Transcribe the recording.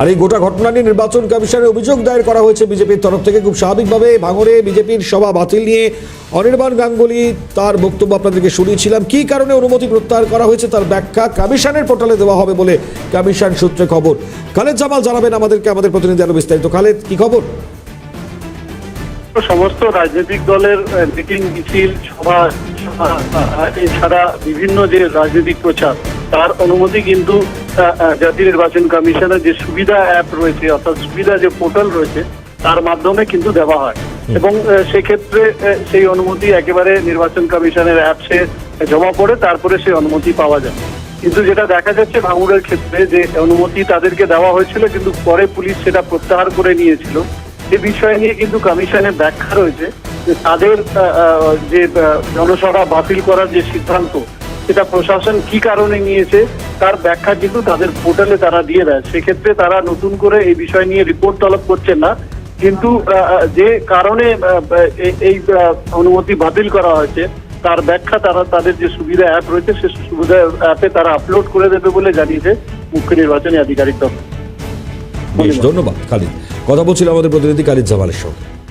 আর এই গোটা ঘটনা নিয়ে নির্বাচন কমিশনের অভিযোগ দায়ের করা হয়েছে বিজেপির তরফ থেকে। খুব স্বাভাবিকভাবে ভাঙড়ে বিজেপির সভা বাতিল নিয়ে অনির্বাণ গাঙ্গুলি তার বক্তব্য আপনাদেরকে শুনিয়েছিলাম। কী কারণে অনুমতি প্রত্যাহার করা হয়েছে তার ব্যাখ্যা কমিশনের পোর্টালে দেওয়া হবে বলে কমিশন সূত্রে খবর। খালেদ জামাল জানাবেন আমাদেরকে আমাদের প্রতিনিধি আরও বিস্তারিত। খালেদ কি খবর? সমস্ত রাজনৈতিক দলের মিটিং মিছিল সভা, এছাড়া বিভিন্ন যে রাজনৈতিক প্রচার তার অনুমতি কিন্তু জাতীয় নির্বাচন কমিশনের যে সুবিধা অ্যাপ রয়েছে অর্থাৎ সুবিধা যে পোর্টাল রয়েছে তার মাধ্যমে কিন্তু দেওয়া হয়। এবং সেক্ষেত্রে সেই অনুমতি একেবারে নির্বাচন কমিশনের অ্যাপসে জমা পড়ে তারপরে সেই অনুমতি পাওয়া যায়। কিন্তু যেটা দেখা যাচ্ছে ভাঙুরের ক্ষেত্রে যে অনুমতি তাদেরকে দেওয়া হয়েছিল কিন্তু পরে পুলিশ সেটা প্রত্যাহার করে নিয়েছিল। এ বিষয় নিয়ে কিন্তু কমিশনের ব্যাখ্যা রয়েছে যে তাদের যে জনসভা বাতিল করার যে সিদ্ধান্ত সেটা প্রশাসন কি কারণে নিয়েছে, তার ব্যাখ্যা কিন্তু তাদের পোর্টালে তারা দিয়ে দেয়। সেক্ষেত্রে তারা নতুন করে এই বিষয় নিয়ে রিপোর্ট তলব করছেন না। কিন্তু যে কারণে এই- অনুমতি বাতিল করা হয়েছে, তার ব্যাখ্যা তারা, তাদের যে সুবিধা অ্যাপ রয়েছে, সে সুবিধা অ্যাপে তারা আপলোড করে দেবে বলে জানিয়েছে মুখ্য নির্বাচনী আধিকারিক দপ্তর ধন্যবাদ খালিদ কথা বলছিল আমাদের প্রতিনিধি খালিদ জামালের সঙ্গে।